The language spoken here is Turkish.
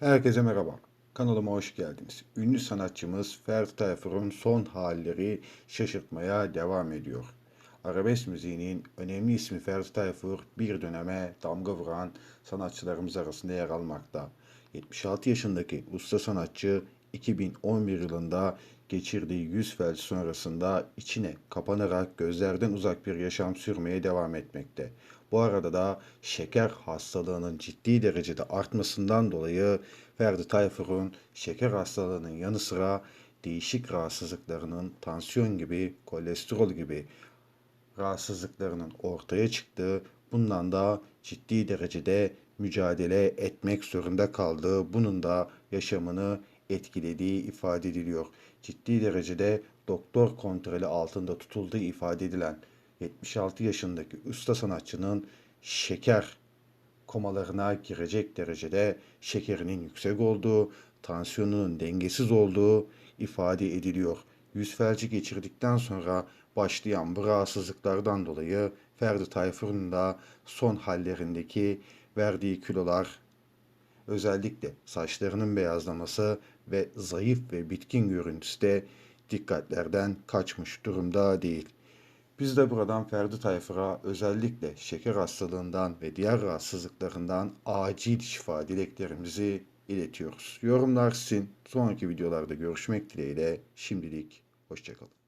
Herkese merhaba. Kanalıma hoş geldiniz. Ünlü sanatçımız Ferdi Tayfur'un son halleri şaşırtmaya devam ediyor. Arabesk müziğinin önemli ismi Ferdi Tayfur bir döneme damga vuran sanatçılarımız arasında yer almakta. 76 yaşındaki usta sanatçı 2011 yılında geçirdiği yüz felç sonrasında içine kapanarak gözlerden uzak bir yaşam sürmeye devam etmekte. Bu arada da şeker hastalığının ciddi derecede artmasından dolayı Ferdi Tayfur'un şeker hastalığının yanı sıra değişik rahatsızlıklarının tansiyon gibi, kolesterol gibi rahatsızlıklarının ortaya çıktığı, bundan da ciddi derecede mücadele etmek zorunda kaldığı, bunun da yaşamını etkilediği ifade ediliyor. Ciddi derecede doktor kontrolü altında tutulduğu ifade edilen 76 yaşındaki usta sanatçının şeker komalarına girecek derecede şekerinin yüksek olduğu, tansiyonunun dengesiz olduğu ifade ediliyor. Yüz felci geçirdikten sonra başlayan bu rahatsızlıklardan dolayı Ferdi Tayfur'un da son hallerindeki verdiği kilolar özellikle saçlarının beyazlaması ve zayıf ve bitkin görüntüsü de dikkatlerden kaçmış durumda değil. Biz de buradan Ferdi Tayfur'a özellikle şeker hastalığından ve diğer rahatsızlıklarından acil şifa dileklerimizi iletiyoruz. Yorumlar sizin. Sonraki videolarda görüşmek dileğiyle. Şimdilik hoşçakalın.